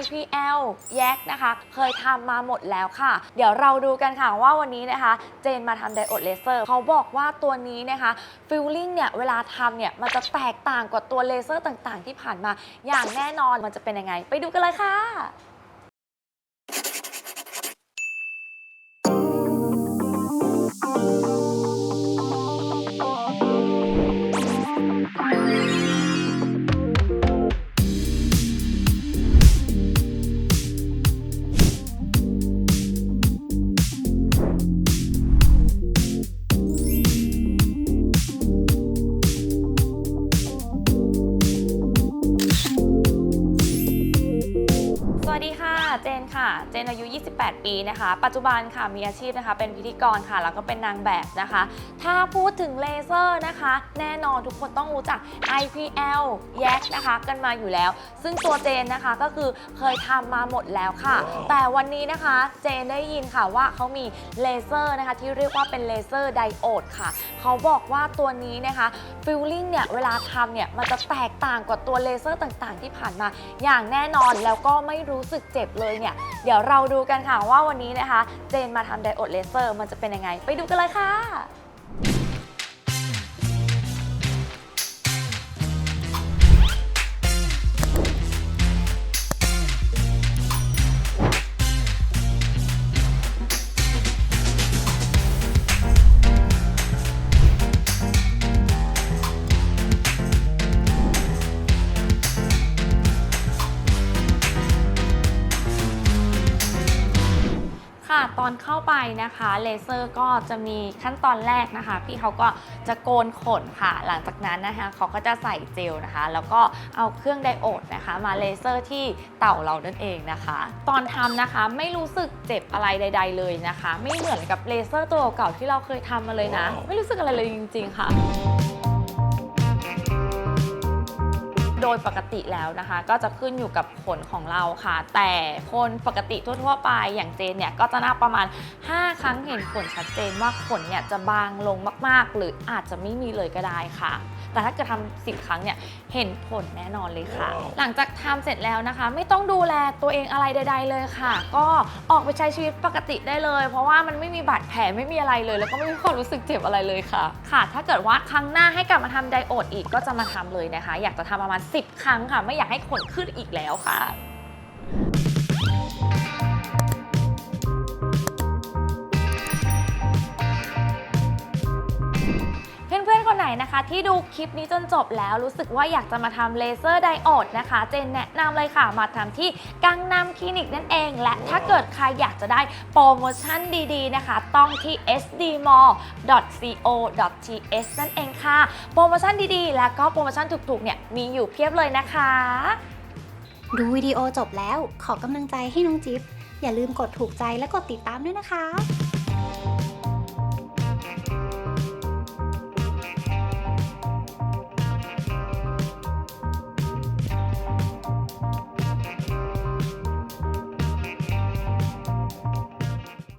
IPL แยกนะคะ เคยทำมาหมดแล้วค่ะ เดี๋ยวเราดูกันค่ะว่าวันนี้นะคะ เจนมาทำไดโอดเลเซอร์เขาบอกว่าตัวนี้นะคะฟิลลิ่งเนี่ย เวลาทำเนี่ย มันจะแตกต่างกว่าตัวเลเซอร์ต่างๆ ที่ผ่านมา อย่างแน่นอนมันจะเป็นยังไง ไปดูกันเลยค่ะ ค่ะ เจนอายุ 28 ปีนะคะ ปัจจุบันค่ะมีอาชีพนะคะ เป็นพิธีกรค่ะ แล้วก็เป็นนางแบบนะคะ ถ้าพูดถึงเลเซอร์นะคะ แน่นอนทุกคนต้องรู้จัก IPL แยกนะคะ กันมาอยู่แล้ว ซึ่งตัวเจนนะคะก็คือเคยทำมาหมดแล้วค่ะ แต่วันนี้นะคะเจนได้ยินค่ะว่าเขามีเลเซอร์นะคะ ที่เรียกว่าเป็นเลเซอร์ไดโอดค่ะ เขาบอกว่าตัวนี้นะคะฟิลลิ่งเนี่ยเวลาทำเนี่ยมันจะแตกต่างกว่าตัวเลเซอร์ต่างๆ ที่ผ่านมาอย่างแน่นอนแล้วก็ไม่รู้สึกเจ็บเลยเนี่ยเดี๋ยวเราดูกันค่ะว่าวันนี้นะคะ เจนมาทำไดโอดเลเซอร์มันจะเป็นยังไง ไปดูกันเลยค่ะ ค่ะ ตอนเข้าไปนะคะเลเซอร์ก็จะมีขั้นตอนแรกนะคะ พี่เขาก็จะโกนขนค่ะ หลังจากนั้นนะคะเขาก็จะใส่เจลนะคะ แล้วก็เอาเครื่องไดโอดนะคะ มาเลเซอร์ที่เต่าเรานั่นเองนะคะ ตอนทำนะคะไม่รู้สึกเจ็บอะไรใด ๆ เลยนะคะ ไม่เหมือนกับเลเซอร์ตัวเก่าที่เราเคยทำมาเลยนะ ไม่รู้สึกอะไรเลยจริง ๆ ค่ะ โดยปกติแล้วนะคะ ก็จะขึ้นอยู่กับขนของเราค่ะ แต่คนปกติทั่วๆไปอย่างเจนเนี่ยก็จะน่าประมาณ 5 ครั้งเห็นผลชัดเจนว่าขนเนี่ยจะบางลงมากๆ หรืออาจจะไม่มีเลยก็ได้ค่ะ แต่ถ้าเกิดทำสิบครั้งเนี่ยเห็นผลแน่นอนเลยค่ะ หลังจากทำเสร็จแล้วนะคะ ไม่ต้องดูแลตัวเองอะไรใด ๆ เลยค่ะ ก็ออกไปใช้ชีวิตปกติได้เลย เพราะว่ามันไม่มีบาดแผลไม่มีอะไรเลย แล้วก็ไม่มีความรู้สึกเจ็บอะไรเลยค่ะ ค่ะ ถ้าเกิดว่าครั้งหน้าให้กลับมาทำไดโอดอีกก็จะมาทำเลยนะคะ อยากจะทำประมาณ 10 ครั้งค่ะ ไม่อยากให้ขนขึ้นอีกแล้วค่ะ นนะคะที่ดูคลิปนี้จนจบแล้วรู้สึกว่าอยากจะมาทำเลเซอร์ไดโอดนะคะ เจนแนะนำเลยค่ะมาทำที่กังนำคลินิกนั่นเอง และถ้าเกิดใครอยากจะได้โปรโมชั่นดีๆนะคะ ต้องที่ sdmall.co.th นั่นเองค่ะ โปรโมชั่นดีๆ และก็โปรโมชั่นถูกๆเนี่ยมีอยู่เพียบเลยนะคะดูวิดีโอจบแล้วขอกำลังใจให้น้องจิ๊บอย่าลืมกดถูกใจและกดติดตามด้วยนะคะ